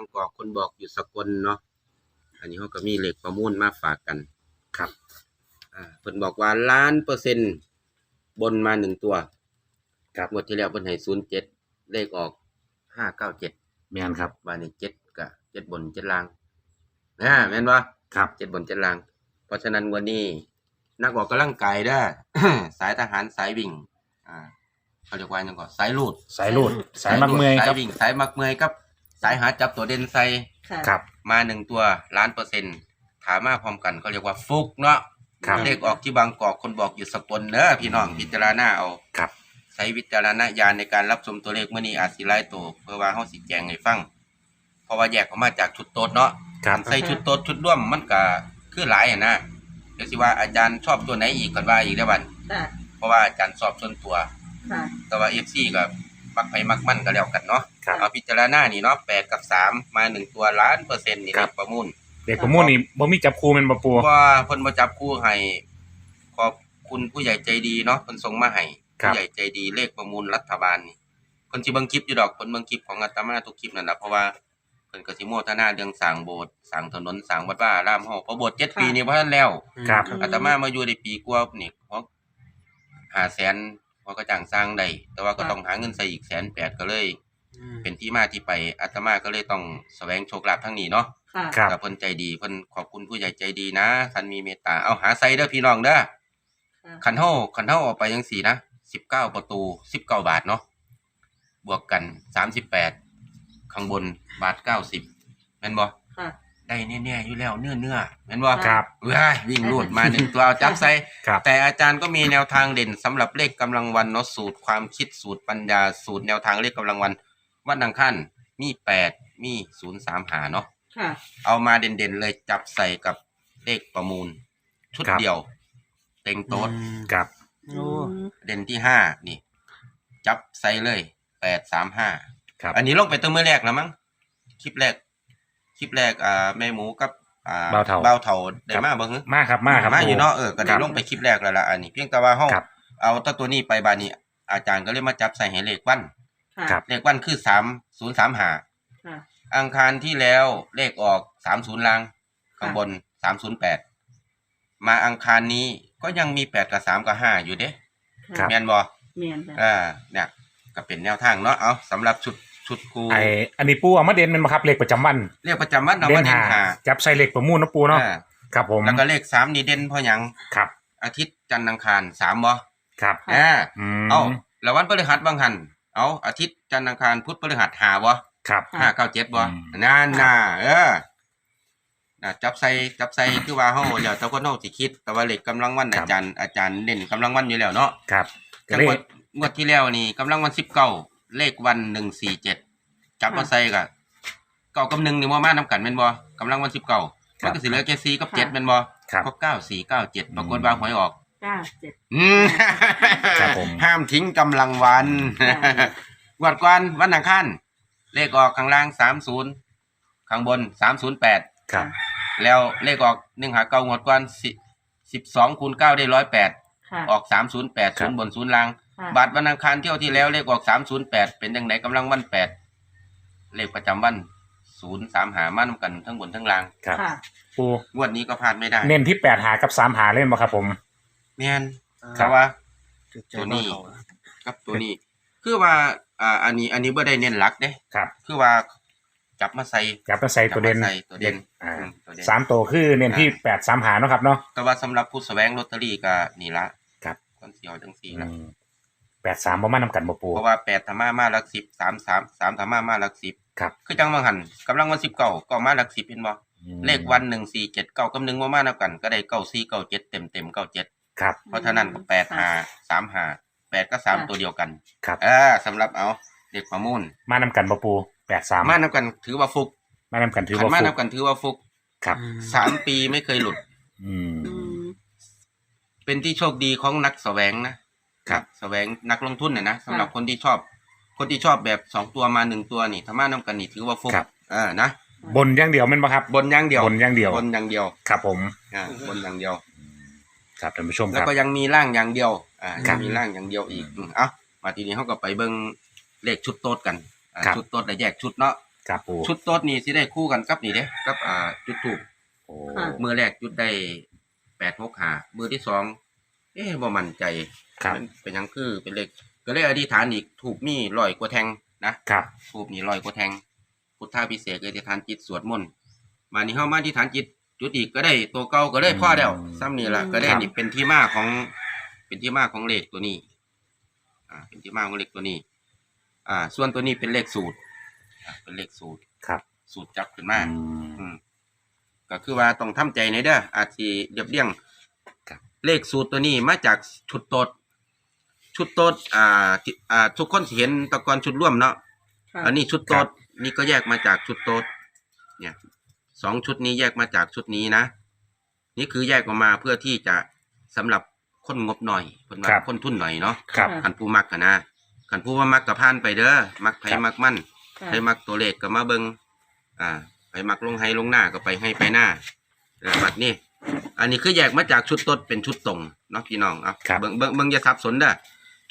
างกอกคนบอกอยู่สกลเนาะอันนี้เขาก็มีเลขประมูลมาฝากกันครับอ่าเพิ่นบอกว่าล้านเปอร์เซ็นต์บนมาหนึ่งตัวครับงวดที่แล้วเพิ่นให้ศูนย์เจ็ดเลขออกห้าเก้าเจ็ดแม่นครับบานี้เจ็ดกับเจ็ดบนเจ็ดล่างนะแม่นบ่ครับเจ็ดบนเจ็ดล่าง เพราะฉะนั้นวันนี้ นักออกกำลังกายเด้อสายทหารสายวิ่งอ่าเขาเรียกว่าหยังก่อนสายลูดสายรูดสายมักเมอยสาคยรับวิ่งสายมักเมอยครับ สายหาจับตัวเด่นใส่ค่ะ ครับมาหนึ่งตัวล้านเปอร์เซ็นต์ถามมาพร้อมกันเขาเรียกว่าฟุกเนาะครับ เลขออกที่บางกอกคนบอกอยู่สกลเนอะพี่น้องพิจารณาเอาครับ ใช้วิจารณญาณในการรับชมตัวเลขเมื่อนี้อาจสิไล่ตัวเพื่อว่าเฮาสิแจงให้ฟังเพราะว่าแยกออกมาจากชุดโต๊ดเนาะครับ ใส่ชุดโต๊ดชุดร่วมมันก็คือหลายอะนะเดี๋ยวสิว่าอาจารย์ชอบตัวไหนอีกก่อนว่าอีกได้อบัดค่ะ เพราะว่าอาจารย์สอบส่วนตัว ค่ะ แต่ว่า FC ก็มักไปมักมันก็แล้วกันเนาะครับ เอาพิจารณานี่เนาะแปดกับสามมาหนึ่งตัวล้านเปอร์เซ็นต์นี่ครับเลขประมูลเด็กประมูลนี่บ่มีจับครูแมันบ่ปูเพราะว่าเพิ่นบ่จับคู่ให้ขอบคุณผู้ใหญ่ใจดีเนาะเพิ่นส่งมาให้ครับผู้ใหญ่ใจดีเลขประมูลรัฐบาลนี่เพิ่นสิเบิ่งคลิปอยู่ดอกเพิ่นเบิ่งคลิปของอาตมาทุกคลิปนั่นน่ะเพราะว่าเพิ่นก็สิโมทนาเรื่องสร้างโบสถ์สร้างถนนสร้างวัดว่าอารามเฮาเพราะโบสถ์7ปีนี่บ่ทันแล้ว ครับ อาตมามาอยู่ได้ปีกว่านี่เพราะ500,000พอก็จ้างสร้างได้แต่ว่าก็ต้องหาเงินใส่อีกแสนแปดก็เลย เป็นที่มาที่ไปอาตมาก็เลยต้องแสวงโชคลาภทั้งนี้เนาะค่ะครับ กับเพิ่นใจดีเพิ่นขอบคุณผู้ใหญ่ใจดีนะท่านมีเมตตาเอาหาใส่เด้อพี่น้องเด้อค่ะคันเฮาคันเฮาเออกไปจังซี่นะ19 ประตู 19 บาทเนาะบวกกัน 38 ข้างบนบาท 90แม่นบ่ค่ะ ได้แน่ๆอยู่แล้วเนื้อเนื้อๆแม่นบ่ครับ เว้ยวิ่งรูดมาหนึ่งตัวเอาจับใส่ ครับ แต่อาจารย์ก็มีแนวทางเด่นสำหรับเลขกำลังวันเนาะสูตรความคิดสูตรปัญญาสูตรแนวทางเลขกำลังวัน วันอังคารมี8มี03หาเนาะค่ะ เอามาเด่นๆเลยจับใส่กับเลขประมูล ชุดครับ เดียว เต็งโต๊ดครับ โอ้เด่นที่ห้านี่ จับใส่เลยแปดสามห้าครับอันนี้ลงไปตัวมือแรกแล้วมั้งคลิปแรก คลิปแรกอ่าแม่หมูกับอ่าเบาเถาเบาเถาได้มาบ่ฮึมาครับมาครับ มาปูอยู่เนาะเออก็คได้รับลงไปคลิปแรกแล้วล่ะอันนี้เพียงแต่ว่าห้องครับ เอาตัวตัวนี้ไปบานี้อาจารย์ก็เลยมาจับใส่ให้เลขวัน ค่ะ ครับ เลขวันคือสามศูนย์สามหาค่ะ อังคารที่แล้วเลขออกสามศูนย์ล่างข้างบนสามศูนย์แปดมาอังคารนี้ก็ยังมีแปดกับสามกับห้าอยู่เด้ครับ แม่นบ่เมียนค่ะอ่าเนี่ยก็เป็นแนวทางเนาะเอาสำหรับชุดชุดครูไออันนี้ปูเอามาเด่นแมันบ่ครับเลขประจำวันเรียกประจำวันเอาเด่มานเด่นหาหาจับใส่เลขประมูลเนาะปูเนาะอ่าครับผมแล้วก็เลขสามนี่เด่นเพราะหยังครับอาทิตย์จันทร์อังคารสามบ่ครับอ่า อืม เอาแล้ววันพฤหัสบางหัน เอาอาทิตย์จันทร์อังคารพุธพฤหัสหาบ่ครับ ห้าเก้าเจ็ดบ่อืม นั่นน่ะเออน่ะจับใส่จับใส่คือว่าเฮาเดี๋ยวแต่คนเฮาสิคิด แต่ว่าเลขกำลังวันอาจารย์อาจารย์เด่นกำลังวันอยู่แล้วเนาะครับก็จังเลหวขดงวดที่แล้วนี่กำลังวันสิบเก้าเลขวันหนึ่งสี่เจ็ดจับมาใส่กะเก้ากับหนึ่งนี่ว่ามานํกันแม่นบ่กำลังวันสิบเก้ามันก็สิเหลือแค่สี่กับเจ็ดแม่นบ่ครับ เพราะเก้าสี่เก้าเจ็ดปรากฏว่าหวยออก เก้าเจ็ด อืมครับผม ห้ามทิ้งกำลังวันครับงวดก่อนวันอังคารเลขออกข้างล่างสามศูนย์ข้างบนสามศูนย์แปดครับ แล้วเลขออกหนึ่งหาเก้างวดก่อนสิสิบสองคูณเก้าได้ร้อยแปดค่ะออกสามศูนย์แปดครัศูบ นย์บนศูนย์ล่าง ค่ะบัตรวันอังคารเที่ยวที่แล้วเลขออกสามศูนย์แปดเป็นยังไงกำลังวันแปดเลขประจำวันศูนย์สามหามานํกันทั้งบนทั้งล่าง ครับ ค่ะ ปูงวดนี้ก็พลาดไม่ได้ เน้นที่แปดหากับสามหาเล่นบ่ครับผม แม่นครับแต่ว่าตัวนี้ กับตัวนี้ คือว่า อ่า อันนี้ อันนี้บ่ได้เน้นหลักเด้ครับ คือว่าจับมาใส่จับมาใส่ตัวเด่นจับมาใส่ตัวเด่นอ่าอืมตัวเด่นสามตัวคือเน้นที่แปดสามหาเนาะครับเนาะแต่ว่าสำหรับผู้แสวงลอตเตอรี่ก็นี่ละครับคนสิเอาจังซี่อืละมแปดสามบ่มานำกันบ่ปูเพราะว่า8ธรรมามาหลัก10 3 3 3ธรรมามาหลัก10ครับคือจังบางหันกำลังวัน19ก็มาหลัก10เห็นบ่อืมเลขวัน1 4 7 9กับ1บ่มานํกัน ก็ได้9 4 9 7เต็มเต็มๆ97 ครับ เพราะฉะนั้นก็8 5 3 5 8ก็สามตัวเดียวกันครับเออสำหรับเอาเด็กประมูลมานำกันบ่ปูแปดสามมานํกันถือว่าฟุกมานำกันถือขันว่ามาฟุนักบกันถือว่าฟุกครับ สามปีไม่เคยหลุด อืม อืมเป็นที่โชคดีของนักแสวงนะครับ แสวงนักลงทุนน่ะนะสำหรับคนที่ชอบ คนที่ชอบแบบสองตัวมาหนึ่งตัวนี่ถ้ามานับกันนี่ถือว่าฟุกครับเออนะบนอย่างเดียวแม่นบ่ครับบนอย่างเดียวบนอย่างเดียวบนอย่างเดียวครับผม อ่าบนอย่างเดียว ครับท่านผู้ชมคแล้วรับ ก็ยังมีร่างอย่างเดียว อ่าครัยับงมีร่างอย่างเดียวอีกอืมเอ้ามาทีนี้เขาก็ไปเบิ่งเลขชุดโต๊ดกันอ่าครับ ชุดโต๊ดแต่แยกชุดเนาะ ครับปูชุดโต๊ดนี่สิได้คู่กันกับนี่เด้กับอ่าจุดถูกโอ้ค่ะ มือแรกจุดได้แปดหกหามือที่สองเอ๊ะบ่มั่นใจครับมันเป็นหยังคือเป็นเลขก็เลยอธิษฐานอีกถูกมีร้อยกว่าแทงนะครับถูกนี่ร้อยกว่าแทง พุทธาพิเศษกอธิษฐานจิตสวดมนต์มานี่เฮามาอธิษฐานจิต จุดอีกก็ได้ตัวเก่าก็ได้พ่อแล้วอืมซ้ำนี่ล่ะอืมก็ได้ครับ นี่เป็นที่มาของ เป็นที่มาของเลขตัวนี้ อ่า เป็นที่มาของเลขตัวนี้ อ่า ส่วนตัวนี้เป็นเลขสูตรอ่าเป็นเลขสูตรครับสูตรจับขึ้นมา อืม อืมก็คือว่าต้องทำใจในเด้ออาจสิเรียบเรียงครับ เลขสูตรตัวนี้มาจากชุดโตด ชุดโตดอ่าที่อ่า ทุกคนสิเห็นแตะกอนชุดร่วมเนาะค่ะอันนี้ชุดคโตรัดบนี่ก็แยกมาจากชุดโตดเนี่ย สองชุดนี้แยกมาจากชุดนี้นะ นี่คือแยกออกมาเพื่อที่จะสำหรับคนงบหน่อยคนว่าครับคนทุนหน่อยเนาะครับค่ะขันผู้มักกันนะขันผู้ว่ามักกับพานไปเด้อมักไผครับมักมั่นค่ะไผมักตัวเลขก็มาเบิงอ่าไผมักลงให้ลงหน้าก็ไปให้ไปหน้าเออบัดนี้อันนี้คือแยกมาจากชุดต้นเป็นชุดตรงเนาะพี่น้องเอาครับเบิ่งเบิ่งเบิ่งอย่าสับสนเด้อ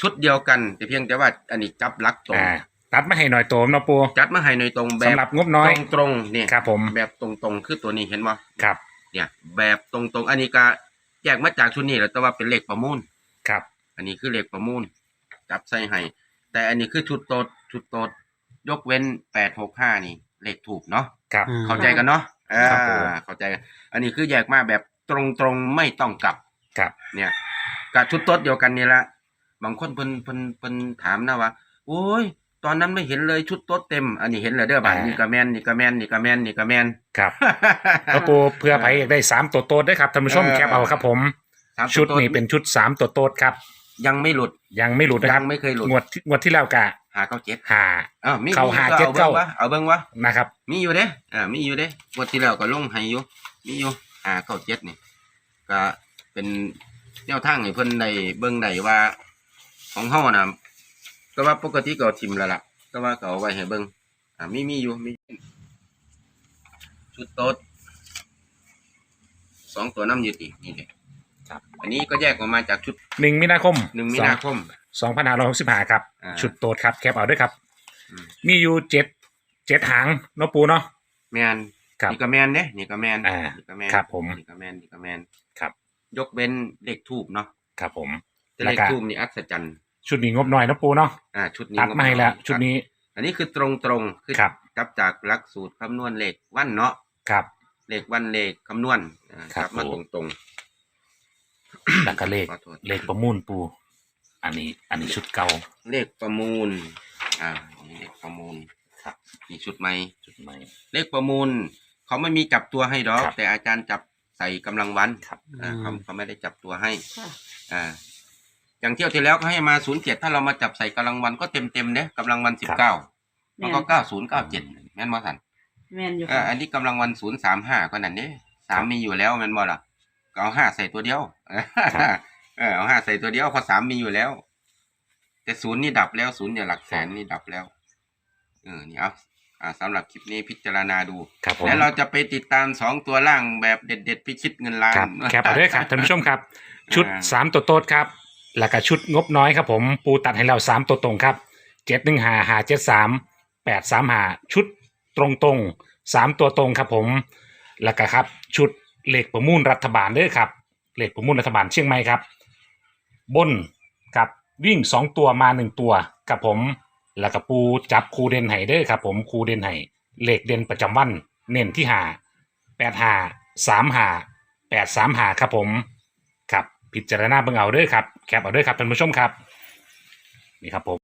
ชุดเดียวกันแต่เพียงแต่ว่าอันนี้จับหลักตรงอ่า ตัดมาให้หน่อยโตมเนาะปูจัดมาให้ในตรงแบสำบหรับงบน้อย ตรงตรงๆเนี่ยครับผม แบบตรงตรงๆ คือตัวนี้เห็นบ่ครับ เนี่ย แบบตรงตรงๆ อันนี้ก็แยกมาจากชุดนี้แหล้วแต่ว่าเป็นเลขประมูล ครับ อันนี้คือเลขประมูล จับใส่ให้แต่อันนี้คือชุดโตดชุดโตดยกเว้นแปดหกห้านี่เลขถูกเนาะ ครับ อืม เข้าใจกันเนาะอ่าครับผม เข้าใจกัน อันนี้คือแยกมาแบบตรงตรงๆไม่ต้องกลับ ครับ เนี่ยกับชุดโต๊ดเดียวกันนี่ละ บางคนเพิ่นเพิ่นเพิ่นถามนะว่า โอ้ย ตอนนั้นไม่เห็นเลยชุดโต๊ดเต็ม อันนี้เห็นแล้วเด้อบ่าอ่านี่ นี่กะแมนนี่กะแมนนี่กะแมนนี่กะแมน ครับแล้วปูเพื่อไผอยากได้สามตัวโตดด้วยครับท่านผู้ชมเออ แคปเอาครับผม สามชุดตัวโต๊นี้เป็นชุดสามตัวโตดครับ ยังไม่หลุดยังไม่หลุดนะคยัรับงไม่เคยหลุดงวดที่งวดที่แล้วกะหาเก้าเจ็ดหา อ้าวมีเข้ามีหาก็เจ็ดเอาเก้าเบิ่งวะเอาเบิ่งวะนะครับ มีอยู่เด้อ่ามีอยู่เด้งวดที่แล้วก็ลงให้อยู่มีอยู่หาเก้าเจ็ดนี่ก็เป็นแนวทางให้เพิ่นได้เบิ่งได้ว่า ของเฮาน่ะ ก็ว่าปกติก็เอาทิมแล้วล่ะก็ว่าก็เอาไว้ให้เบิ่งอ่ามีมีอยู่มีชุดโต๊ดสองตัวน้ำยืดอีกนี่เด้ครับ อันนี้ก็แยกออกมาจากชุดหนึ่งมีนาคมหนึ่งมีนาคม สองพันห้าร้อยหกสิบห้าครับ อ่า ชุดโตดครับแคปเอาด้วยครับ อืมมีอยู่เจ็ดเจ็ดหางเนาะปูเนาะ แมนครับ นี่ก็แมนเด้นี่ก็แมนอ่า นี่ก็แมนครับผม นี่ก็แมนนี่ก็แมนครับ ยกเว้นเลขทูบเนาะครับผม แต่แล้เลวขก็ทูบนี่อัศจรรย์ ชุดนี้งบหน่อยเนาะปูเนาะอ่าชุดนี้ตัดมาให้แล้วก็ชุดนี้ อันนี้คือตรงตรงๆคือครับ จับจากหลักสูตรคำนวณเลขวันเนาะครับ เลขวันเลขคำนวณอ่าครับจับมาผตมรงตรงแล้วก็เลขขอโทษเลขประมูลปู อันนี้ อันนี้ชุดเก่า เลขประมูล อ่านี่เลขประมูลครับนี่ชุดใหม่ชุดใหม่ เลขประมูล เขาไม่มีจับตัวให้ดอก ครับแต่อาจารย์จับใส่กำลังวันครับ อ่าเขาเขาไม่ได้จับตัวให้ ค่ะ อ่า อย่างเที่ยวที่แล้วเขาให้มาศูนย์เจ็ดถ้าเรามาจับใส่กำลังวันก็เต็มเต็มๆเนี่ยกำลังวันสิบเก้ามันก็เก้าศูนย์เก้าเจ็ดแม่นบ่สันแม่นอยู่อ่าค่ะอันนี้กำลังวันศูนย์สามห้าก็นั่นเนี่ยสามมีอยู่แล้วแม่นบ่ล่ะก็เอาห้าใส่ตัวเดียวเออเอาห้าใส่ตัวเดียวเพอสามมีอยู่แล้ว แต่ศูนย์นี่ดับแล้วศูนย์เนี่ยหลักแสนนี่ดับแล้วเออนี่เอาอ่าสำหรับคลิปนี้พิจารณาดูครับผมแล้วเราจะไปติดตามสองตัวล่างแบบเด็ด ๆ พิชิตเงินล้าน ครับแคปเอาด้วยครับท่านผู้ชมครับ ชุดอ่าสามตัวโต๊ดครับ แล้วก็ชุดงบน้อยครับผมปูตัดให้เราสามตัวตรงครับเจ็ดหนึ่งหาหาเจ็ดสามแปดสามหาชุดตรงตรงสามตัวตรงครับผมแล้วก็ครับชุดเหล็กประมูลรัฐบาลด้วยครับเหล็กประมูลรัฐบาลเชียงใหม่ครับ บนกับวิ่งสองตัวมาหนึ่งตัวกับผม แล้วก็ปูจับคูเดนไห้เด้อครับผมคูเดนไห้เหล็กเด่นประจำวัน เน้นที่หาแปดหาสามหาแปดสามหาครับผม พิจารณาเบิ่งเอาเด้อครับ แคปเอาเด้อครับท่านผู้ชมครับ นี่ครับผม